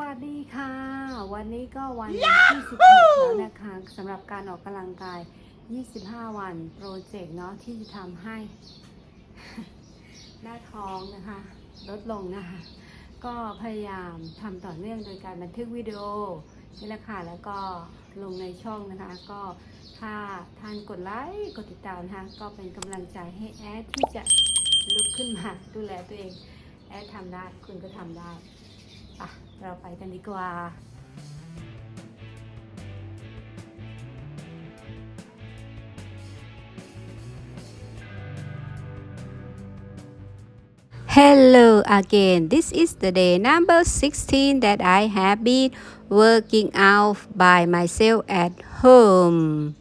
วัสดีค่ะ วันนี้ก็วันที่16แล้วนะคะสำหรับการออกกำลังกาย 25 วันโปรเจกต์เนาะที่จะทำให้ หน้าท้องนะคะ ลดลงนะคะ ก็พยายามทำต่อเนื่องโดยการบันทึกวิดีโอนี่แหละค่ะแล้วก็ลงในช่องนะคะ ก็ถ้าท่านกดไลค์กดติดตามนะคะ ก็เป็นกำลังใจให้แอดที่จะลุกขึ้นมาดูแลตัวเอง แอดทำได้คุณก็ทำได้ อ่ะ เราไปกันดีกว่า Hello again. This is the day number 16 that I have been working out by myself at home.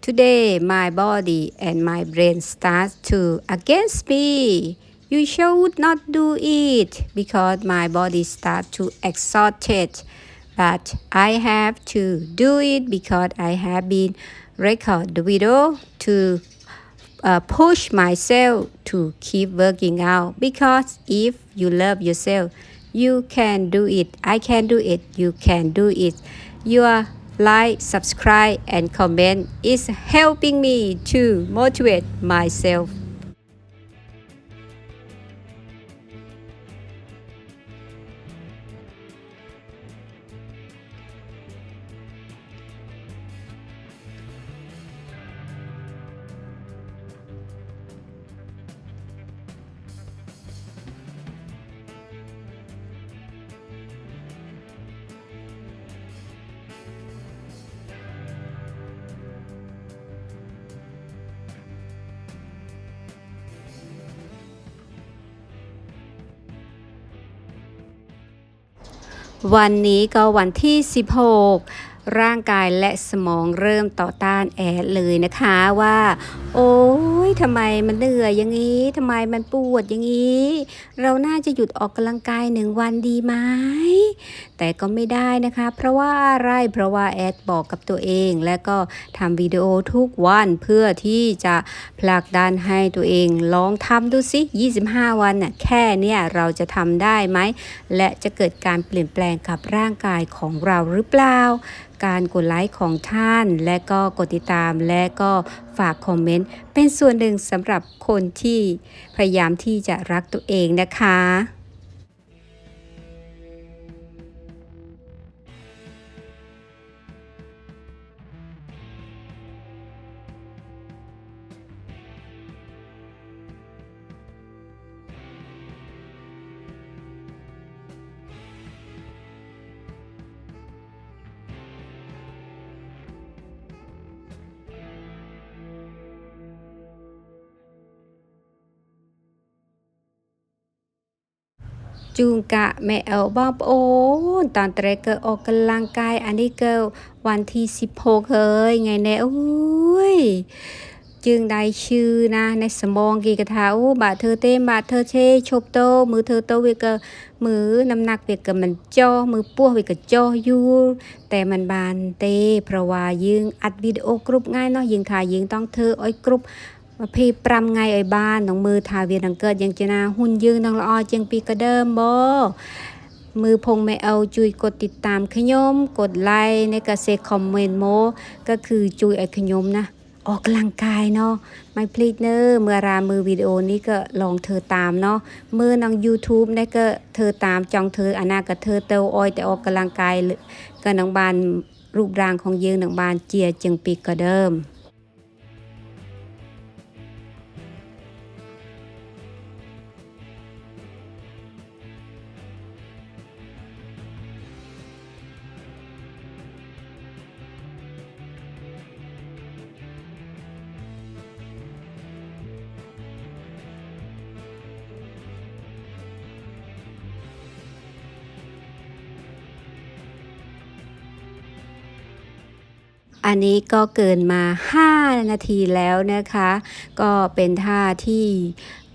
Today, my body and my brain start to against me. You should not do it because my body start to exhausted. But I have to do it because I have been record the video to uh, push myself to keep working out. Because if you love yourself you can do it. I can do it. You can do it. Your like subscribe and comment is helping me to motivate myself วันนี้ก็วันที่ 16 ร่างกายและสมองเริ่มต่อต้านแอดเลยนะคะว่า โอ้ยทำไมมันเหนื่อยอย่างนี้ทำไมมันปวดอย่างนี้ เราน่าจะหยุดออกกำลังกายหนึ่งวันดีไหม แต่ก็ไม่ได้นะคะ เพราะว่าอะไรเพราะว่าแอดบอกกับตัวเอง และก็ทำวิดีโอทุกวันเพื่อที่จะผลักดันให้ตัวเองลองทำดูสิ25 วันน่ะแค่เนี่ยเราจะทำได้ไหม และจะเกิดการเปลี่ยนแปลงกับร่างกายของเราหรือเปล่า การกดไลค์ของท่าน และก็กดติดตามและก็ฝากคอมเมนต์ เป็นส่วนหนึ่งสำหรับคนที่พยายามที่จะรักตัวเองนะคะ จูงกะแม่เอลบ้องโอ้นตอนเตรเกอร์ออกกำลังกายอันนี้เกิวันที่16เฮ้ยไงแน่โอ้ยจึงได้ชื่อนะในสมองกีกระทาโอ้บาเธอเต้มบาเธอเชชบโตมือเธอโตเวกมือน้ำหนักเวกมันจ่อมือป้วเวกจ่ออยู่แต่มันบานเต้เพราะว่ายิงอัดวิดีโอกรุ๊ปง่ายเนาะยิงถ่ายยิงต้องเธออ้อยกรุ๊ปมาพี่ปรำไงไอ้บ้านน้องมือทาเวียนดังเกิดยังจนาหุ่นยืนน้องลอจังปีกระเดิมบ่มือพงไม่เอาจุยกดติดตามขยมกดไลค์ในกระเซคอมเมนต์โมก็คือจุยไอ้ขยมนะออกกำลังกายเนาะไม่พลีดเนอร์เมื่อรามือวิดีโอนี้ก็ลองเธอตามเนาะมือน้อง YouTube นี่ก็เธอตามจองเธออนาก็เธอเตาอ้อยแต่ออกกำลังกายก็น้องบานรูปร่างของยืนน้องบานเจียจังปีกระเดิม อันนี้ก็เกินมา 5 นาทีแล้วนะคะ ก็เป็นท่าที่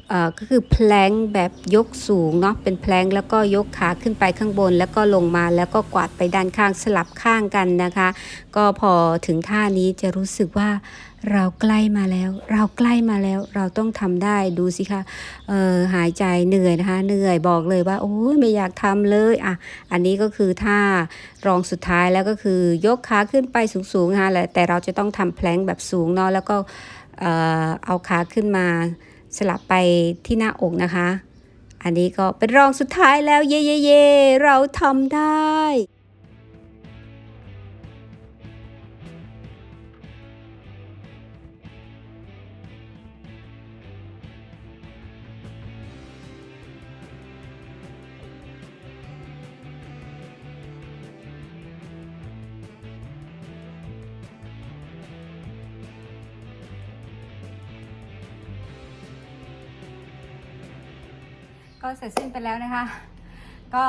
เอ่อก็คือแพลงแบบยกสูงเนาะเป็นแพลงแล้วก็ยกขาขึ้นไปข้างบน แล้วก็ลงมาแล้วก็กวาดไปด้านข้างสลับข้างกันนะคะ ก็พอถึงท่านี้จะรู้สึกว่า เราใกล้มาแล้ว เราใกล้มาแล้ว เราต้องทำได้ดูสิคะเออหายใจเหนื่อยนะคะ เหนื่อยบอกเลยว่า โอ้ยไม่อยากทำเลยอะอันนี้ก็คือท่ารองสุดท้ายแล้วก็คือยกขาขึ้นไปสูงๆนะคะแต่เราจะต้องทำแพลงแบบสูงเนาะแล้วก็เอ่อเอาขาขึ้นมาสลับไปที่หน้าอกนะคะ อันนี้ก็เป็นรองสุดท้ายแล้วเย่เย่เย่เราทำได้ ก็เสร็จสิ้นไปแล้วนะคะ ก็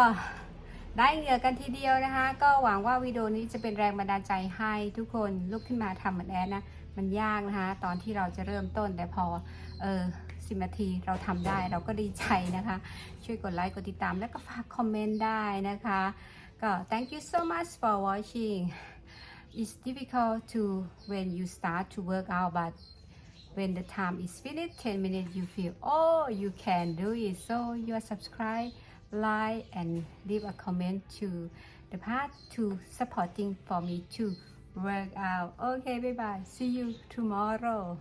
ได้เหงื่อกันทีเดียวนะคะ ก็หวังว่าวิดีโอนี้จะเป็นแรงบันดาลใจให้ทุกคนลุกขึ้นมาทำเหมือนแอนนะ มันยากนะคะ ตอนที่เราจะเริ่มต้นแต่พอเออสิบนาทีเราทำได้เราก็ดีใจนะคะ ช่วยกดไลค์กดติดตามแล้วก็ฝากคอมเมนต์ได้นะคะ ก็ thank you so much for watching it's difficult to when you start to work out but when the time is finished 10 minutes you feel oh you can do it. So you are subscribe like and leave a comment to the part to supporting for me to work out. Okay bye bye see you tomorrow